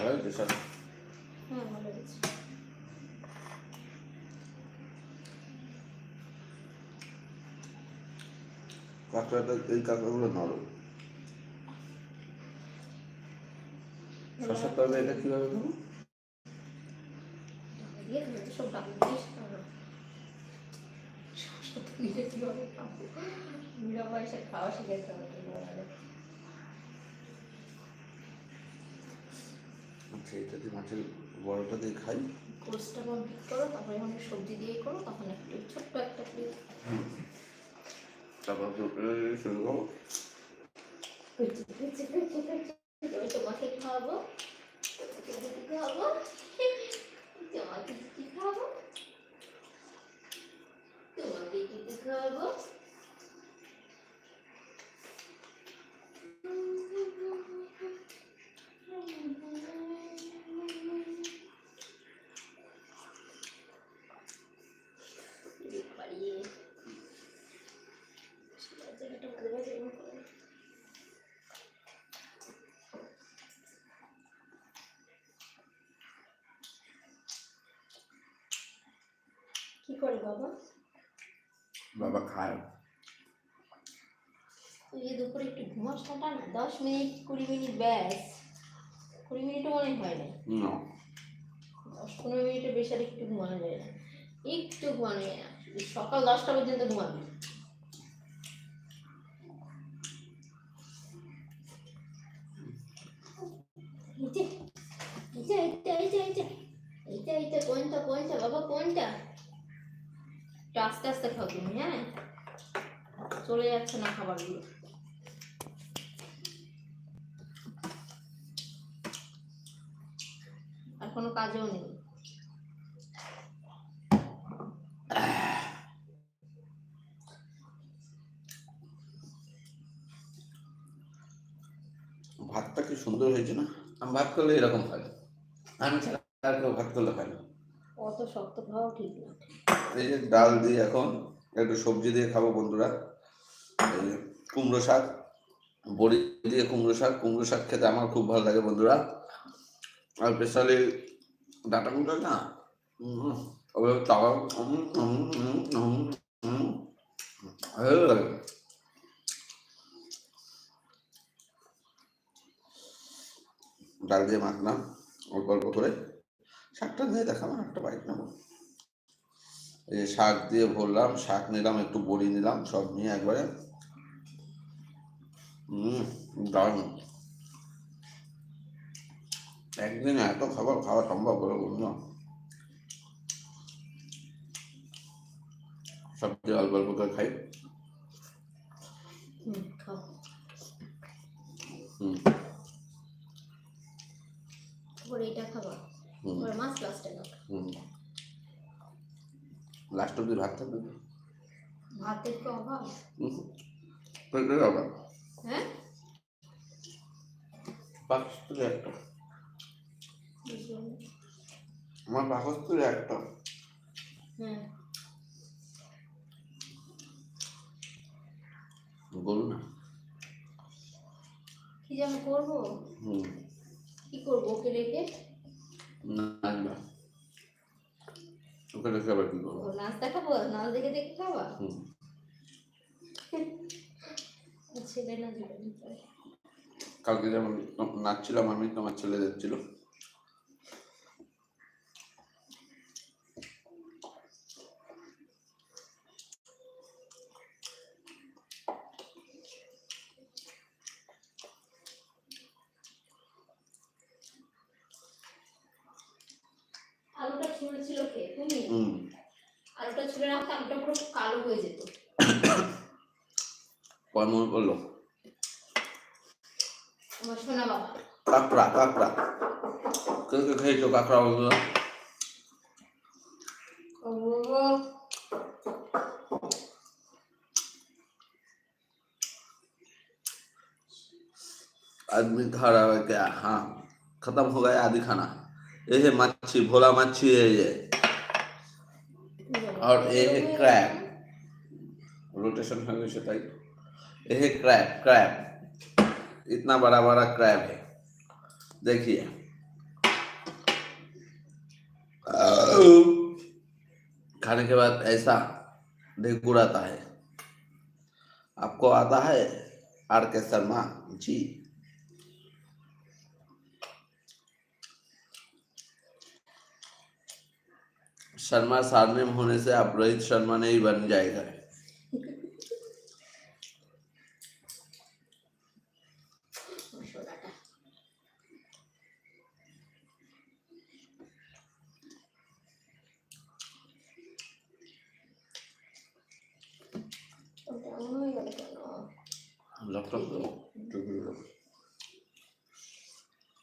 ভালো হয়েছে সব? হ্যাঁ ভালো হয়েছে। কাঁকড়াটা এই কাঁকড়াগুলো নরম। শশার তরকারি এটা কীভাবে খাব দিয়ে দিলে তো সব ডাল দিয়ে খাব সব দিয়ে কীভাবে খাব? পয়সা খাওয়া শিখেছে দিয়ে মাছের বড়টা দিয়ে খাই কোর্সটা কমপ্লিট করো তারপরে যখন সবজি দিয়ে করো তখন একটু ছোট্ট একটা প্লেট তারপর শুরু আমি তোমাকে খাওয়াবো খাওয়াবো তোমাকে দিদি খাওয়াবো তোমাকে দিদি খাওয়াবো। বাবা খায়। তুই যে দুপুরে একটু ঘুমাস না? দশ মিনিট কুড়ি মিনিট ব্যাস। কুড়ি মিনিটও মনে হয় না না। দশ পনেরো মিনিটের বেশি আর একটু ঘুমানো যায় না। একটু ঘুমানো যায় না। সকাল দশটা পর্যন্ত ঘুমাবি। একটু আস্তে আস্তে খাও তুমি হ্যাঁ? চলে যাচ্ছে না খাবারগুলো। আর কোনো কাজেও নেই। ভাতটা কি সুন্দর হয়েছে না? আমি ভাত করলে এরকম খাই আমি ছাড়া আর কেউ ভাত করলে খাই না। শক্ত খাওয়া ঠিক না। এই যে ডাল দিয়ে এখন একটু সবজি দিয়ে খাব বন্ধুরা। কুমড়ো শাক, বড়ি দিয়ে কুমড়ো শাক। কুমড়ো শাক খেতে আমার খুব ভালো লাগে বন্ধুরা। আর স্পেশালি ডাটা কুমড়ো না? ওগুলো তাওয়া ভালো লাগে। ডাল দিয়ে মাখলাম, অল্প অল্প করে। শাকটা দিয়ে দেখালাম একটা বাইক নেব। এই শাক দিয়ে ভরলাম শাক নিলাম একটু বড়ি নিলাম সব নিয়ে একবারে। হম দারুণ। একদিনে এত খাবার খাওয়া সম্ভব বলে বলুন না। সব দিয়ে অল্প অল্প করে খাই। হুম খাও হুম তারপরে এটা হুম। তারপরে মাছ লাস্টে হুম। অব্দি ভাত থাকবে? ভাতের তো অভাব। হুম। পেটে আবার হ্যাঁ? পাকস্থলী একটা। আমার পাকস্থলী একটা। হ্যাঁ বলুন না। কি যে আমি করব? হুম। কি করব ওকে রেখে? না না। ওখানে কি করব? নাচ দেখাবো নাচ দেখে দেখে খাওয়া? হুম। ছেলে না জীবন পারে কালকে যেমন নাচছিলাম আমি তোমার ছেলে যাচ্ছিল আলুটা ছুঁড়েছিল কে তুমি হুম আলুটা ছুঁড়ে রাখতে আলুটা পুরো কালো হয়ে যেত কর্ম করলো আমার সোনা বাবা কাঁকড়া কাঁকড়া কে কে খেয়েছো কাঁকড়া বন্ধুরা ও आदमी खा रहा है क्या हाँ खत्म हो गया आदि खाना ये है मच्छी भोला मच्छी है ये और ये है क्रैब रोटेशन हो गई ताई ये है क्रैब क्रैब इतना बड़ा बड़ा क्रैब है। देखिए। खाने के बाद ऐसा ढेकुर आता है। आपको आता है आर के शर्मा जी। शर्मा सारनेम होने से आप रोहित शर्मा नहीं बन जाएगा।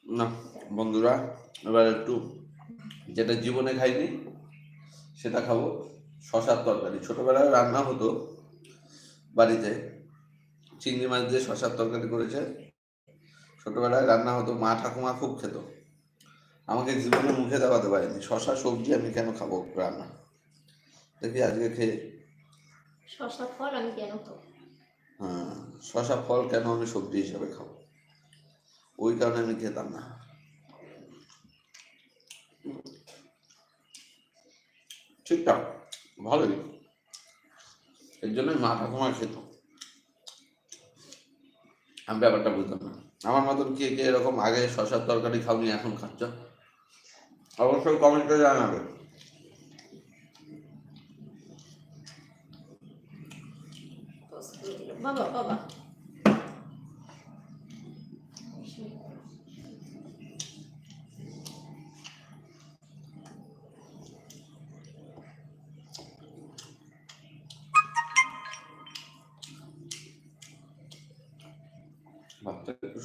না, বন্ধুরা, এবার একটু যেটা জীবনে খাইনি, সেটা খাব। শশার তরকারি। ছোটবেলায় রান্না হতো বাড়িতে। চিংড়ি মাছ দিয়ে শশার তরকারি করেছে। ছোটবেলায় রান্না হতো মা ঠাকুমা খুব খেত। আমাকে জীবনে মুখে দেওয়াতে পারেনি। শশা সবজি আমি কেন খাব রান্না? দেখি আজকে খেয়ে। শশা ফল আমি কেন খাব? হ্যাঁ শশা ফল কেন আমি সবজি হিসাবে খাব? ওই কারণে আমি খেতাম না। ঠিকঠাক ভালোই। এর জন্যই মা ঠাকুমা খেত। আমি ব্যাপারটা বুঝতাম না। আমার মতন কে কে এরকম আগে শশার তরকারি খাওনি, এখন খাচ্ছ? অবশ্যই কমেন্টে জানাবে। বাবা বাবা।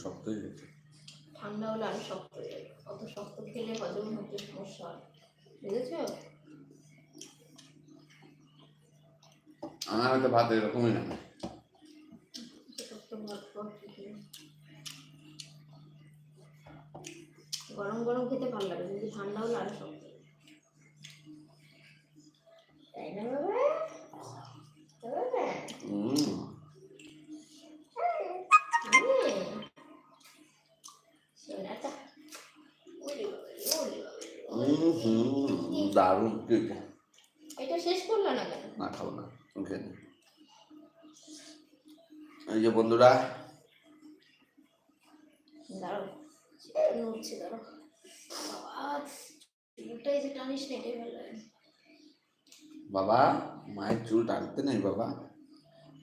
শক্ত হয়ে গেছে ঠান্ডা হলে আরও শক্ত হয়ে যাবে অত শক্ত খেলে হজম হতে সমস্যা হয়। বুঝেছ? আমার হয়তো ভাত এরকমই না দারুণ এটা শেষ করল না কেন? না খাব না ওকে এই যে বন্ধুরা বাবা মায়ের চুল টানতে নেই বাবা।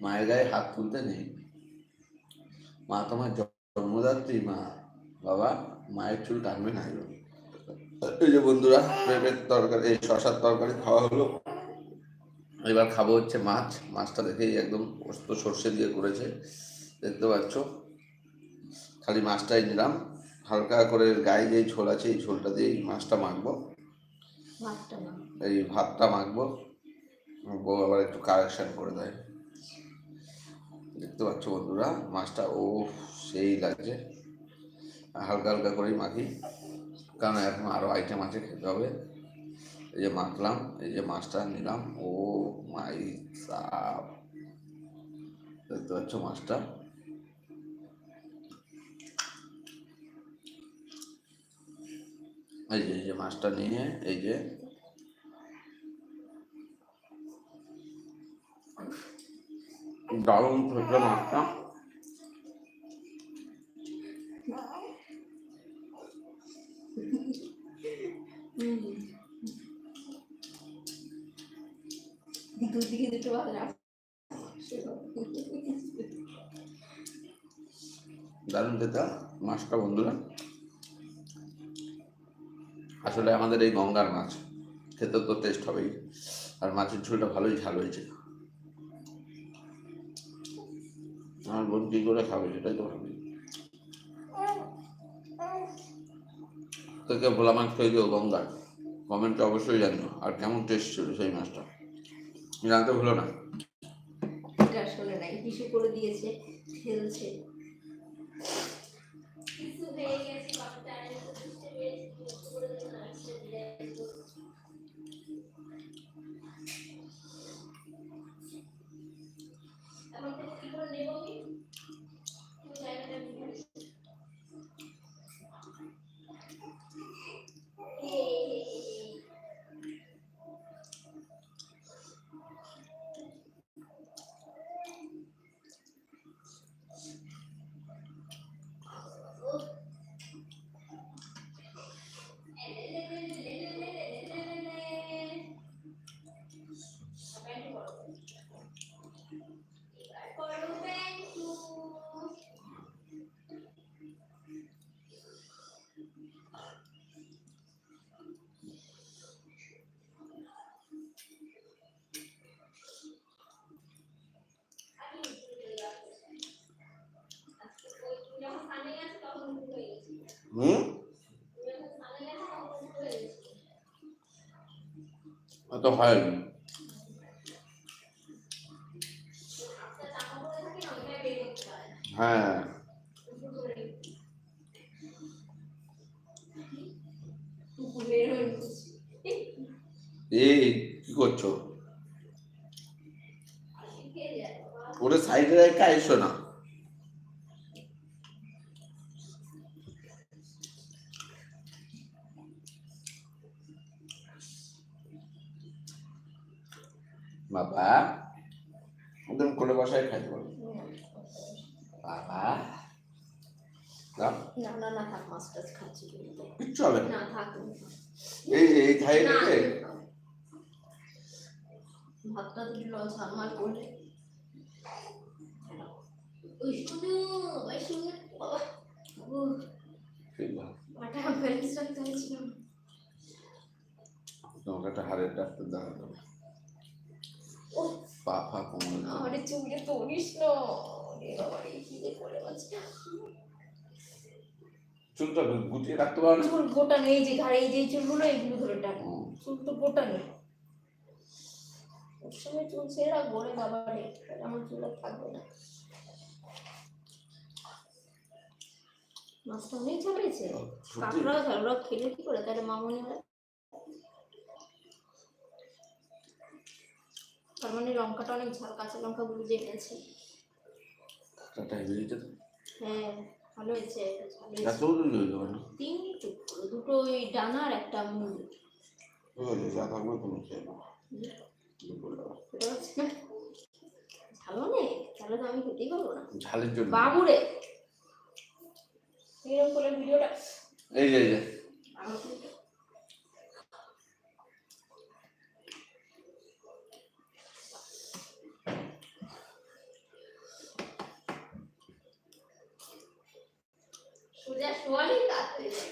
মায়ের গায়ে হাত তুলতে নেই। মা তোমার জন্মদাত্রী মা। বাবা মায়ের চুল টানবে না এগুলো। এই যে বন্ধুরা পেঁপের তরকারি এই শশার তরকারি খাওয়া হলো। এবার খাব হচ্ছে মাছ। মাছটা দেখেই একদম পোস্ত সর্ষে দিয়ে করেছে। দেখতে পাচ্ছ? খালি মাছটাই নিলাম। হালকা করে গায়ে যেই ঝোল আছে এই ঝোলটা দিয়েই মাছটা মাখবো। এই ভাতটা মাখবো। বউ আবার একটু কারেকশন করে দেয়। দেখতে পাচ্ছ বন্ধুরা? মাছটা ও সেই লাগছে। হালকা হালকা করেই মাখি। কারণ এখন আরও আইটেম আছে খেতে হবে। এই যে মাখলাম, এই যে মাছটা নিলাম। ও মাই সাপ দেখতে পাচ্ছ মাছটা? এই যে এই যে মাছটা নিয়ে, এই যে। দারুণ ফেটে মাছটা। মাছটা বন্ধুরা। আসলে আমাদের এই গঙ্গার মাছ, খেতে তো টেস্ট হবেই। আর মাছের ঝোলটা ভালোই ঝাল হয়েছে। আমার বোন কি করে খাবে সেটাই তো ভাবি। তোকে ভোলা মাছ খেয়ে দিও গঙ্গার। কমেন্টে অবশ্যই জানিও। আর কেমন টেস্ট ছিল সেই মাছটা? জানতে ভুলো না? আসলে নাই করে দিয়েছে, খেলছে। কিছু হয়ে গেছে বাচ্চা এত কিছু হয়েছে, কিছু করে দিল না, কিছু দিয়ে দিল। এখন থেকে কি করে নেব আমি? ওই জায়গাটা বুঝে নিই। এই, এই, এই, এই। অত হয়নি হ্যাঁ। এই কি করছ? ওটা সাইডে রেখে আইসো না বাবা ওদের কোলে বসায় খাইতে পারো বাবা দাও, না না না থাক মাছ টাছ খাচ্ছি তুমি তো। কিচ্ছু হবে না না থাক তুমি খাও। এই এই থাই রেখে ভাতটা তো দিল ঝালমাল করে তোমাকে একটা হাড়ের ডাক্তার দেখাতে হবে ও পা ফা না। বাবা কি করে বাঁচি চুলটা গুটিয়ে রাখতে পারো চুল গোটা নেই এই যে ঘাড়ে এই যে চুলগুলো এগুলো ধরে টান। চুল তো গোটা নেই ওর সময় চুল ছেড়ে রাখব রে বাবা রে আমার চুল আর থাকবে না। মাছটা অনেক ঝাল হয়েছে সত্যি কাঁকড়াও ঝাল ওরা খেলে কি করে? তাহলে মামনি হয়। তার মানে লঙ্কাটা অনেক ঝাল কাঁচা লঙ্কা গুলো যে এনেছে একটা বেরিয়েছে তো। হ্যাঁ। ভালো হয়েছে ঝাল হয়েছে। এত দূর হয়ে যাবে না তিন দুটো ওই ডানা আর একটা মূল ঠিক আছে যা থাকবে কোনো খেয়ে নাও দুপুরে আবার। এটা হচ্ছে না ঝাল অনেক তাহলে তো আমি খেতেই পারব না। ঝালের জন্য। বাবুরে। এরকম করে ভিডিওটা এই যে এই যে সোজা শোয়ালেই কাজ হয়ে যায়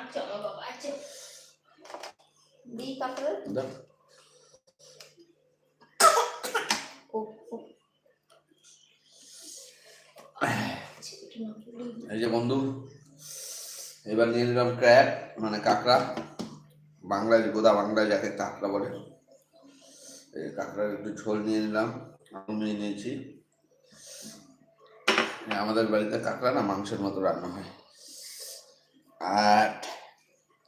আচ্ছা বাবা আচ্ছা দি কাপড় দাও। ও ও ছেলেটা না বললেই এই যে বন্ধু এবার নিয়ে নিলাম ক্র্যাব মানে কাঁকড়া, বাংলায় গোদা বাংলায় যাকে কাঁকড়া বলে এই কাঁকড়ার একটু ঝোল নিয়ে নিলাম, আলু নিয়ে নিয়েছি। আমাদের বাড়িতে কাঁকড়া না মাংসের মতো রান্না হয়। আর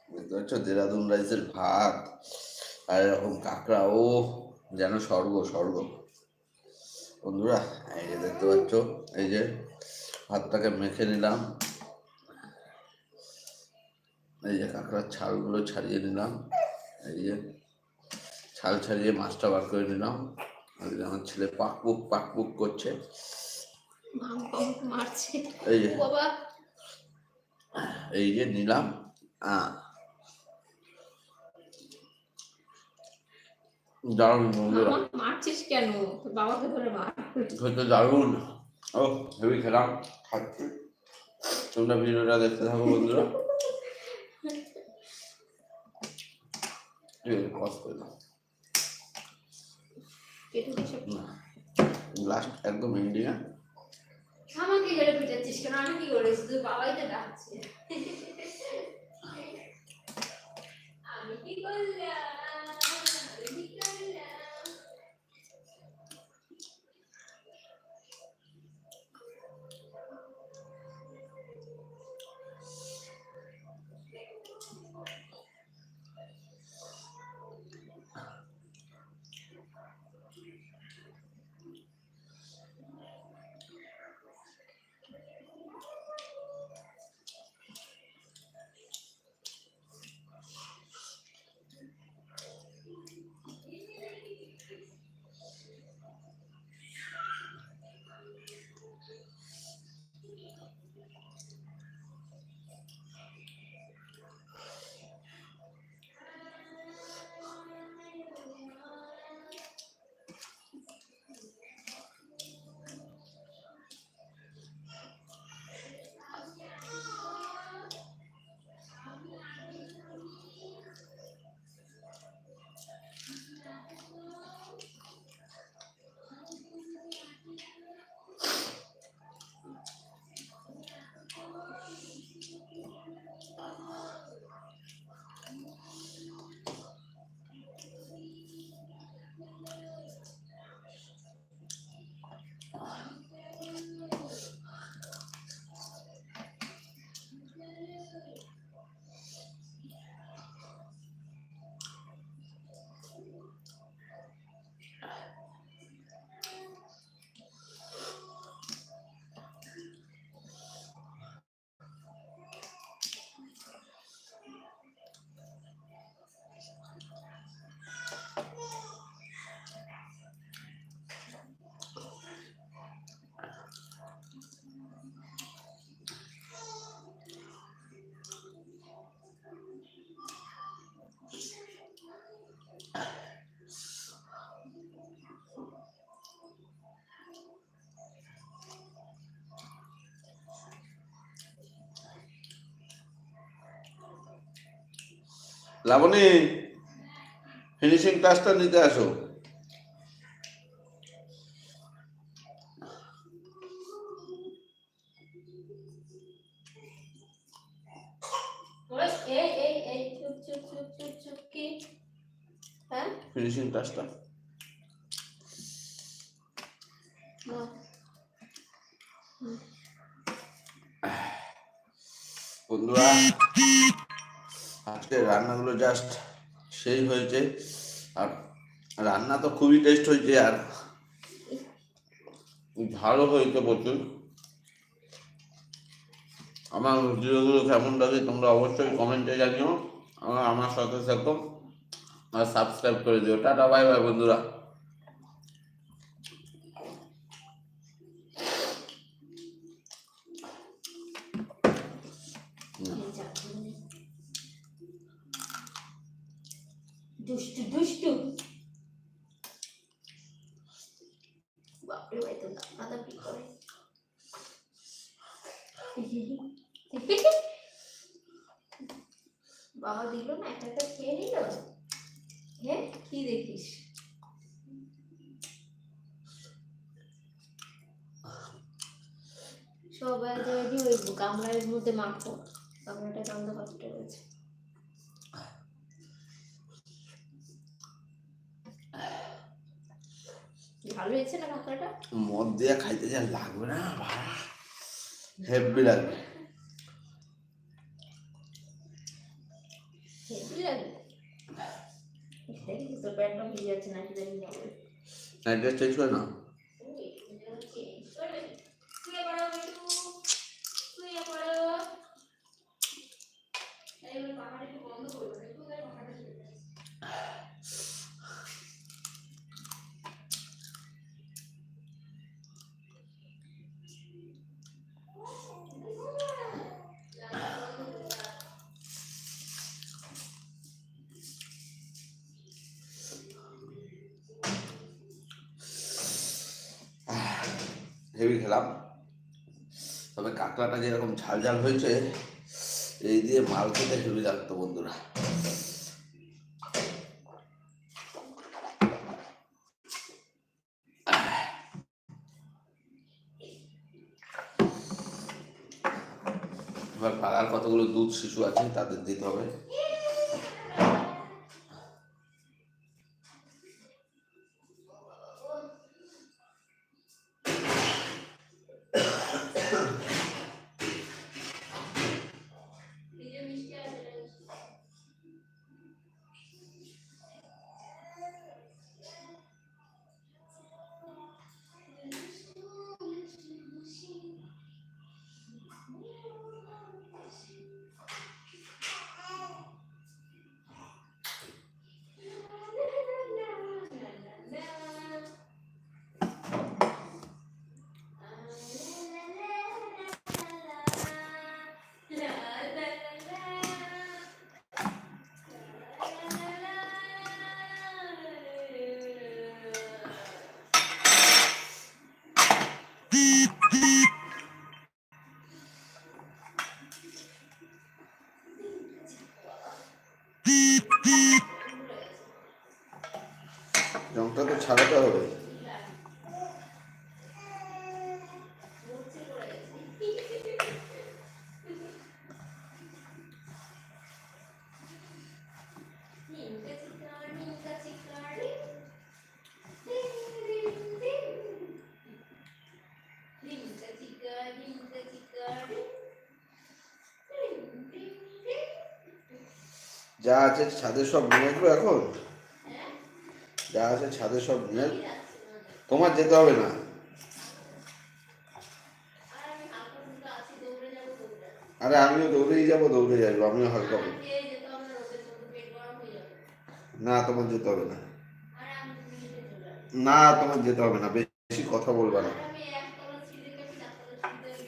বুঝতে পারছ, দেরাদুন রাইসের ভাত, আর এরকম কাঁকড়া, ও যেন স্বর্গ স্বর্গ। বন্ধুরা, এই যে দেখতে পাচ্ছ, এই যে ভাতটাকে মেখে নিলাম। এই যে কাঁকড়ার ছালগুলো ছাড়িয়ে নিলাম। এই যে ছাল ছাড়িয়ে মাছটা বার করে নিলাম। আমার ছেলে পাকপুক পাকপুক করছে। এই যে এই যে নিলাম। দারুণ বন্ধুরা। মারছিস কেন? বাবাকে ধরে মার। দারুণ। ও হেভি খেলাম। খাচ্ছি। তোমরা ভিডিওটা দেখতে থাকো বন্ধুরা ঠিক আছে পজ করে দাও পেটে কিছু লাস্ট একদম ইন্ডিয়া আমাকে গেলে পিটাচ্ছিস কেন? আমি কি করেছি তুই বাবাই তো ডাকছে। আমি কি করলাম? লাবণী ফিনিশিং টাচটা নিতে আসো। জাস্ট সেই হয়েছে। আর রান্না তো খুবই টেস্ট হয়েছে, আর ভালো হয়েছে প্রচুর। আমার ভিডিওগুলো কেমন লাগে তোমরা অবশ্যই কমেন্টে জানিও। আমার আমার সাথে থাকো, আর সাবস্ক্রাইব করে দিও। টাটা বাই বাই বন্ধুরা এই যা, তুমি। দুষ্টু দুষ্টু বাপরে ভাই তো দাপাদাপি করে বাবা দিল না একটা একটা খেয়ে নিল হ্যাঁ কি দেখিস সবাই রেডি হইব গামলার মধ্যে মাখবো। গামলাটা গন্ধ কষ্ট রয়েছে। ভালো হয়েছে না কাঁকড়াটা মদ দিয়ে খাইতে যা লাগবে না হেভি লাগবে। হেভি লাগে দেখি তোর প্যান্টটা ভিজে যাচ্ছে নাকি জানি না চেঞ্জ করে না হেভি খেলাম। তবে কাঁকড়াটা যেরকম ঝাল ঝাল হয়েছে এই দিয়ে মাল খেতে হেভি লাগতো বন্ধুরা। এবার পাড়ার কতগুলো দুধ শিশু আছে তাদের দিতে হবে। যা আছে ছাদে সব নিয়ে আসব এখন? যা আছে ছাদে সব নিয়ে? তোমার যেতে হবে না আর আমিও দৌড়েই যাব দৌড়ে যাব আমিও হালকা না, তোমার যেতে হবে না। না তোমার যেতে হবে না